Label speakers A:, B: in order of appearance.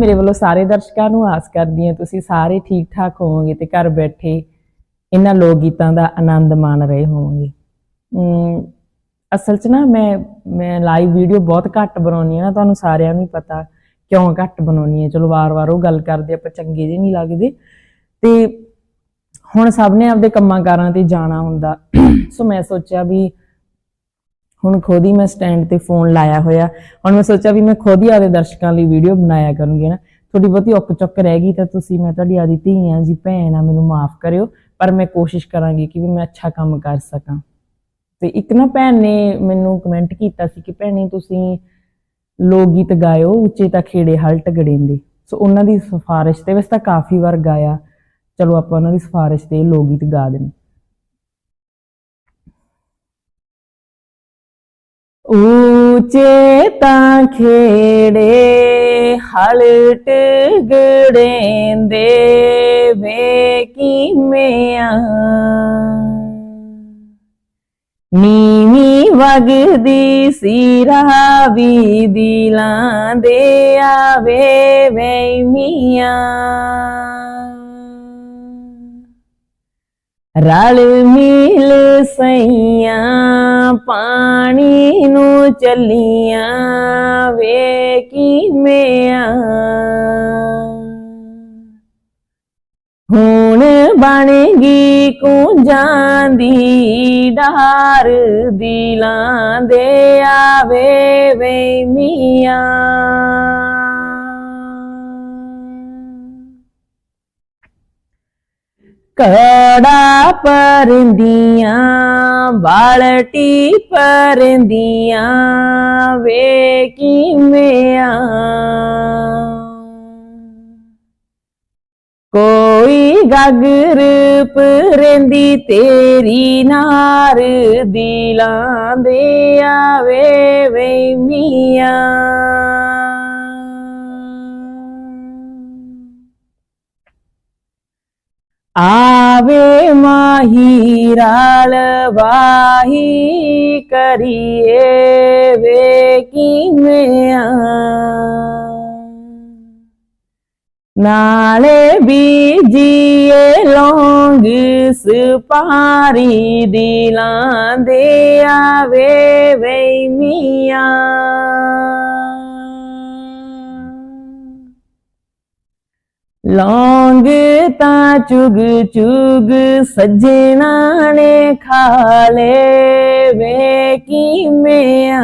A: ਮੇਰੇ ਵੱਲੋਂ ਸਾਰੇ ਦਰਸ਼ਕਾਂ ਨੂੰ ਆਸ ਕਰਦੀ ਹਾਂ ਤੁਸੀਂ ਸਾਰੇ ਠੀਕ ਠਾਕ ਹੋਵੋਗੇ ਤੇ ਘਰ ਬੈਠੇ ਇਹਨਾਂ ਲੋਕ ਗੀਤਾਂ ਦਾ ਆਨੰਦ ਮਾਣ ਰਹੇ ਹੋਵੋਗੇ। ਅਸਲ 'ਚ ਨਾ ਮੈਂ ਮੈਂ ਲਾਈਵ ਵੀਡੀਓ ਬਹੁਤ ਘੱਟ ਬਣਾਉਣੀ ਆ ਨਾ, ਤੁਹਾਨੂੰ ਸਾਰਿਆਂ ਨੂੰ ਪਤਾ ਕਿਉਂ ਘੱਟ ਬਣਾਉਣੀ ਆ ਚਲੋ ਵਾਰ-ਵਾਰ ਉਹ ਗੱਲ ਕਰਦੇ ਆਪਾਂ ਚੰਗੇ ਜਿਹੇ ਨਹੀਂ ਲੱਗਦੇ। ਤੇ ਹੁਣ ਸਭ ਨੇ ਆਪਦੇ ਕੰਮਾਂ ਕਾਰਾਂ ਤੇ ਜਾਣਾ ਹੁੰਦਾ। ਸੋ ਮੈਂ ਸੋਚਿਆ ਵੀ ਹੁਣ ਖੁਦ ਹੀ ਮੈਂ ਸਟੈਂਡ ਤੇ ਫੋਨ ਲਾਇਆ ਹੋਇਆ। ਹੁਣ ਮੈਂ ਸੋਚਿਆ ਵੀ ਮੈਂ ਖੁਦ ਹੀ ਆਪਦੇ ਦਰਸ਼ਕਾਂ ਲਈ ਵੀਡੀਓ ਬਣਾਇਆ ਕਰੂੰਗੀ ਨਾ। ਥੋੜੀ ਬਹੁਤੀ ਔਕ ਚੁੱਕ ਰਹਿ ਗਈ ਤਾਂ ਤੁਸੀਂ ਮੈਂ ਤੁਹਾਡੀ ਆਦੀ ਧੀ ਆ ਜੀ, ਭੈਣ ਆ, ਮੈਨੂੰ ਮਾਫ ਕਰਿਓ। ਪਰ ਮੈਂ ਕੋਸ਼ਿਸ਼ ਕਰਾਂਗੀ ਕਿ ਵੀ ਮੈਂ ਅੱਛਾ ਕੰਮ ਕਰ ਸਕਾਂ। ਤੇ ਇੱਕ ਨਾ ਭੈਣ ਨੇ ਮੈਨੂੰ ਕਮੈਂਟ ਕੀਤਾ ਸੀ ਕਿ ਭੈਣੇ ਤੁਸੀਂ ਲੋਕ ਗੀਤ ਗਾਇਓ ਉੱਚੇ ਤਾਂ ਖੇੜੇ ਹਲਟ ਗੜੇਂਦੇ। ਸੋ ਉਹਨਾਂ ਦੀ ਸਿਫਾਰਿਸ਼ ਤੇ ਵੈਸੇ ਤਾਂ ਕਾਫੀ ਵਾਰ ਗਾਇਆ। ਚਲੋ ਆਪਾਂ ਉਹਨਾਂ ਦੀ ਸਿਫਾਰਿਸ਼ ਤੇ ਲੋਕ ਗੀਤ ਗਾ ਦੇਣ ਉੱਚੇ ਤਾਂ ਖੇੜੇ ਹਲਟ ਗੜੇਂਦੇ ਵੇ ਕੀਮਿਆਂ ਨੀਵੀਂ ਵਗਦੀ ਸਿਰਾ ਵੀ ਦਿਲਾਂ ਦੇ ਆਵੇ ਵੇ ਮੀਆਂ। ਰਲ ਮਿਲ ਸਈਆਂ ਪਾਣੀ ਨੂੰ ਚੱਲੀਆਂ, ਵੇ ਕੀ ਕੀਮਿਆਂ ਹੁਣ ਬਣ ਗਈ ਕੁੰਜਾਂ ਦੀ ਡਾਰ, ਦਿਲਾਂ ਦੇ ਆਵੇ ਵੇ ਮੀਆਂ। ਕੜਾ ਪਰੰਦੀਆਂ ਬਾਲਟੀ ਪਰਦੀਆਂ ਵੇ ਕਿਮਿਆਂ ਕੋਈ ਗਗਰ ਪਰੰਦੀ ਤੇਰੀ ਨਾਰ ਦਿਲਾਂ ਦੇ ਆਵੇ ਵੇ ਮੀਆਂ। ਆਵੇ ਮਾਹੀ ਰਾਲ ਵਾਹੀ ਕਰੀਏ ਵੇ ਕੀਮਿਆਂ ਨਾਲੇ ਬੀਜੀਏ ਲੌਂਗ ਸੁਪਾਰੀ ਦਿਲਾਂ ਦੇ ਆਵੇ ਵੇ ਮੀਆਂ ਲੌਂਗ ਤਾਂ ਚੁਗ ਚੁਗ ਸੱਜਣਾ ਨੇ ਖਾ ਲੇ ਵੇ ਕੀਮਿਆਂ